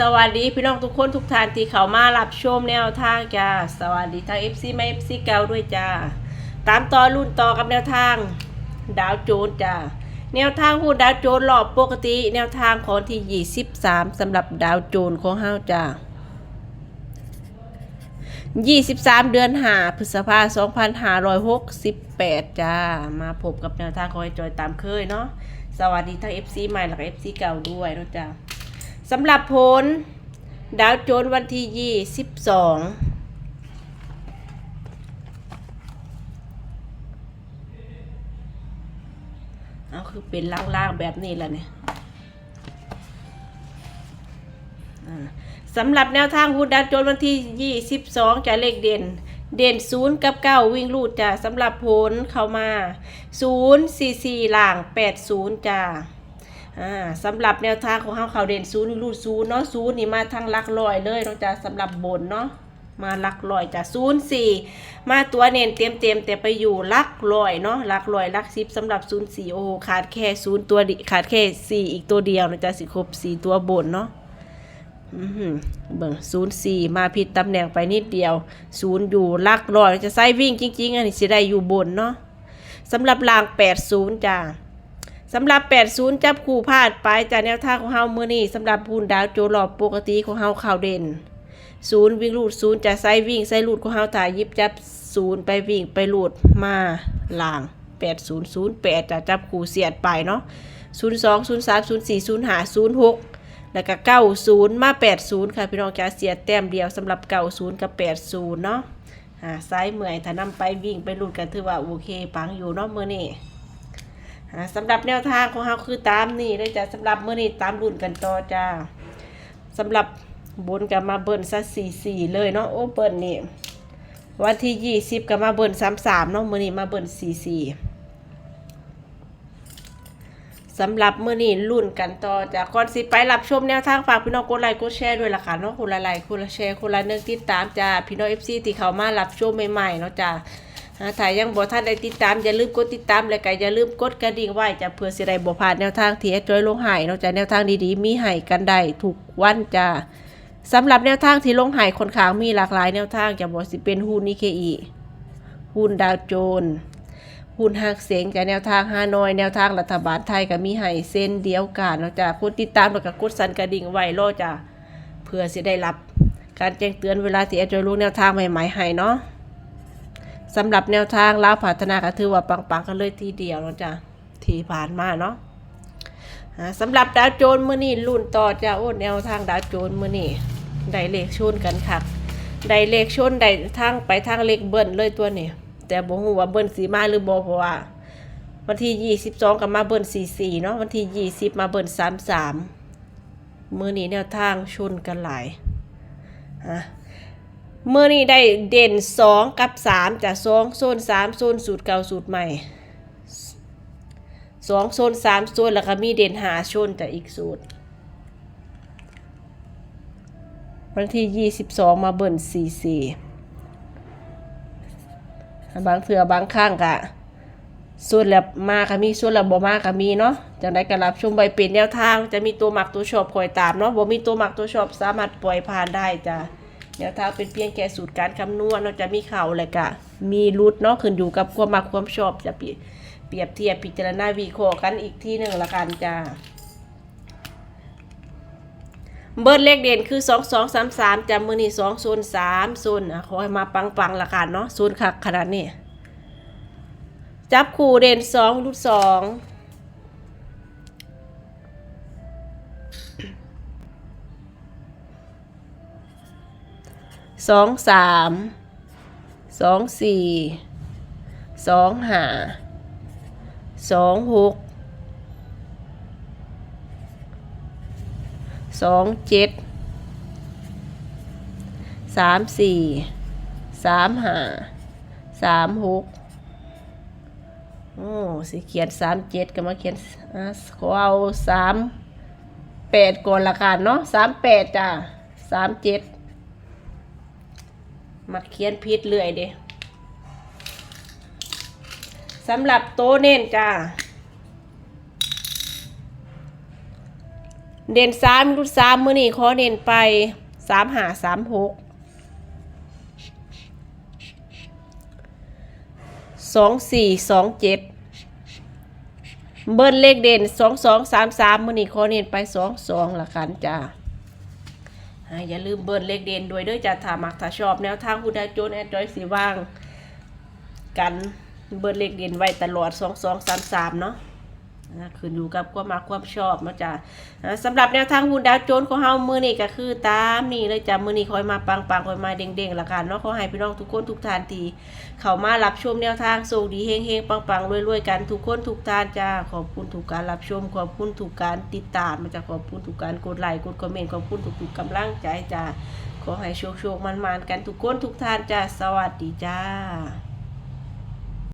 สวัสดีพี่น้องทุกคนทุกท่านที่เข้ามารับชมแนวทางจ้าสวัสดีทาง FC ไม่ FC เก่าด้วยจ้าตามต่อรุ่นต่อกับแนวทาง ดาวโจนจ้าแนวทางหุ้นดาวโจนรอบปกติ แนวทางของที่ 23สำหรับดาวโจนของเฮาจ้า23 เดือนหาพฤษภา2568 จ้า มาพบกับแนวทางของไอ้จอยตามเคยเนาะสวัสดีทั้ง FC ใหม่และก็ FC เก่าด้วยนะจ้า สำหรับผล ดาวโจนส์วันที่ 22เอาคือเป็นล่างๆแบบนี้แหละเนี่ยสำหรับแนวทางหุ้นดาวโจนส์วันที่ 22จะเลขเด่น เด่น 0 กับ 9 วิ่งรูดจ้ะสำหรับผลเข้ามา 0 4 4ล่าง 80จ้ะ อ่าสำหรับแนวทางของเฮาเขาเด่นศูนย์รูดศูนย์เนาะศูนย์นี่มาทางลักลอยเลยเนาจะสำหรับบนเนาะมาลักลอยจ้ะศูนย์สี่มาตัวเน้นเต็มเต็มแต่ไปอยู่ลักลอยเนาะลักลอยลักสิบสำหรับศูนย์สี่โอ้โหขาดแค่ศูนย์ตัวขาดแค่สี่อีกตัวเดียวเนาะจ้ะสิครบสี่ตัวบนเนาะเบิ่งศูนย์สี่มาผิดตำแหน่งไปนิดเดียวศูนย์อยู่ลักลอยจะใส่วิ่งจริง ๆอันนี้สิได้อยู่บนเนาะสำหรับรางแปดศูนย์จ้ะ สำหรับ 80 จับคู่พลาดไปจากแนวทางของเฮามือนี้สำหรับพูนดาวโจรอบปกติของเฮาข่าวเด่นศูนย์วิ่งลูดศูนย์จะใส่วิ่งใส่ลูดของเฮาถ่ายยิบจับศูนย์ไปวิ่งไปลูดมาล่าง 8008จะจับคู่เสียดไปเนาะ02 03 04 05 06 แล้วก็90 มา 80 ค่ะพี่น้องจะเสียดแต้มเดียวสำหรับ 90 กับ 80 เนาะอ่าซ้ายเมื่อยถ้านำไปวิ่งไปลูดกันถือว่าโอเคปังอยู่เนาะมื้อนี้อ่ สำหรับแนวทางของเราคือตามนี่เลยจ้ะสำหรับเมื่อนี้ตามรุ่นกันต่อจ้าสำหรับบนกับมาเบิ้ลซะสี่สี่เลยเนาะโอ้เบิ้ลนี่วันที่ยี่สิบกับมาเบิ้ลสามสามเนาะเมื่อนี้มาเบิ้ลสี่สี่สำหรับเมื่อนี้รุ่นกันต่อจากก่อนสิไปรับชมแนวทางฝากพี่น้องกดไลค์กดแชร์ด้วยล่ะค่ะเนาะคนละไลค์คนละแชร์คนละเนึงติดตามจ้าพี่น้องเอฟซีที่เขามารับชมใหม่ๆเนาะจ้า อ่าถ้ายังบ่ท่านได้ติดตามอย่าลืมกดติดตามและก็อย่าลืมกดกระดิ่งไว้จะเพื่อสิได้บ่พลาดแนวทางที่แอดจอยลงให้นอกจากแนวทางดีๆมีให้กันได้ทุกวันจ้าสำหรับแนวทางที่ลงให้คนข้างมีหลากหลายแนวทางจะบ่สิเป็นหุ้นนิเคอีหุ้นดาวโจนส์หุ้นหักเสียงจากแนวทางฮานอยแนวทางรัฐบาลไทยก็มีให้เส้นเดียวกันเนาะจ้ากดติดตามแล้วก็กดสั่นกระดิ่งไว้รอจ้าเพื่อสิได้รับ การแจ้งเตือนเวลาที่แอดจอยลงแนวทางใหม่ๆให้เนาะ สำหรับแนวทางลาวพัฒนาก็ถือว่าปังๆกันเลยทีเดียวเนาะจ้ะที่ผ่านมาเนาะสำหรับดาวโจนมื้อนี้รุ่นต่อจะโอ้แนวทางดาวโจนมื้อนี้ได้เลขชนกันคักได้เลขชนได้ทางไปทางเลขเบิ้ลเลยตัวนี้แต่บ่ฮู้ว่าเบิ้ลสีมาหรือบ่เพราะว่า วันที่22ก็มาเบิ้ล44เนาะวันที่20มาเบิ้ล33มื้อนี้แนวทางชนกันหลายอะ เมื่อนี้ได้เด่นสองกับสามจากสองโซนสามโซนสูตรเก่าสูตรใหม่สองโซนสามโซนแล้วก็มีเด่นหาโซนจากอีกสูตรวันที่ยี่สิบสองมาเบิ่นสี่สี่บางเถื่อบางข้างกะส่วนแล้วมาก็มีส่วนแล้วบ่มาก็มีเนาะจังได้ก็รับชมใบเป็นแนวทาง จะมีตัวหมักตัวชอบคอยตามเนาะบ่มีตัวหมักตัวชอบสามารถปล่อยผ่านได้จ้ะ เดี๋ยวทาเป็นเพียงแค่สูตรการคำนวณเราจะมีเข่าเลยกะมีรูทเนาะขึ้นอยู่กับความมาความชอบจะเปรียบเทียบพิจารณาวีเครกันอีกที่หนึ่งละกันจ้าเบิร์ดเลขเด่นคือ 2 2 3 3จำมือนี่2 0 3 0อะขอให้มาปังปังละกันเนาะ0ค่ะขนาดนี้ จับคู่เด่น2รูด2 สองสามสองสี่สองห้าสองหกสองเจ็ดสามสี่สามห้าสามหกโอ้สิเขียนสามเจ็ดก็มาเขียนขอเอาสามแปดก่อนละกันเนาะสามแปดจ้ะสามเจ็ด มักเขียนผิดเรื่อยเด้สำหรับโตเน้นจ้า เด่นสามรุ่นสามมือนี่ขอเด่นไปสามหาสามหกสองสี่สองเจ็ดเบิ้ลเลขเด่นสองสองสามสามมือนี่ขอเด่นไปสองสองละกันจ้า อย่าลืมเบิร์เลขเด่นด้วยเด้วยจะถ้ามักถ้าชอบแนวทางคุณได้โจนแอดจอยสีว่าง กันเบิร์เลขเด่นไว้ตลอดสองสองสามสามเนาะ นะขึ้นอยู่กับความมักความชอบนาะจ้ะสำหรับแนวทางหุ้นดาวโจนส์ของเฮามือนี้ก็คือตามนี่เลยจ้ะมือนี้คอยมาปังปังคอยมาเด้งๆละกันเนาะขอให้พี่น้องทุกคนทุกท่านทีเข้ามารับชมแนวทางโชคดีเฮงๆปังๆรวยๆกันทุกคนทุกท่านจ้าขอบคุณทุกการรับชมขอบคุณทุกการติดตามมาจ้ะขอบคุณทุกการกดไลค์กดคอมเมนต์ขอบคุณทุกๆกำลังใจจ้าขอให้โชคๆมันๆกันทุกคนทุกท่านจ้าสวัสดีจ้า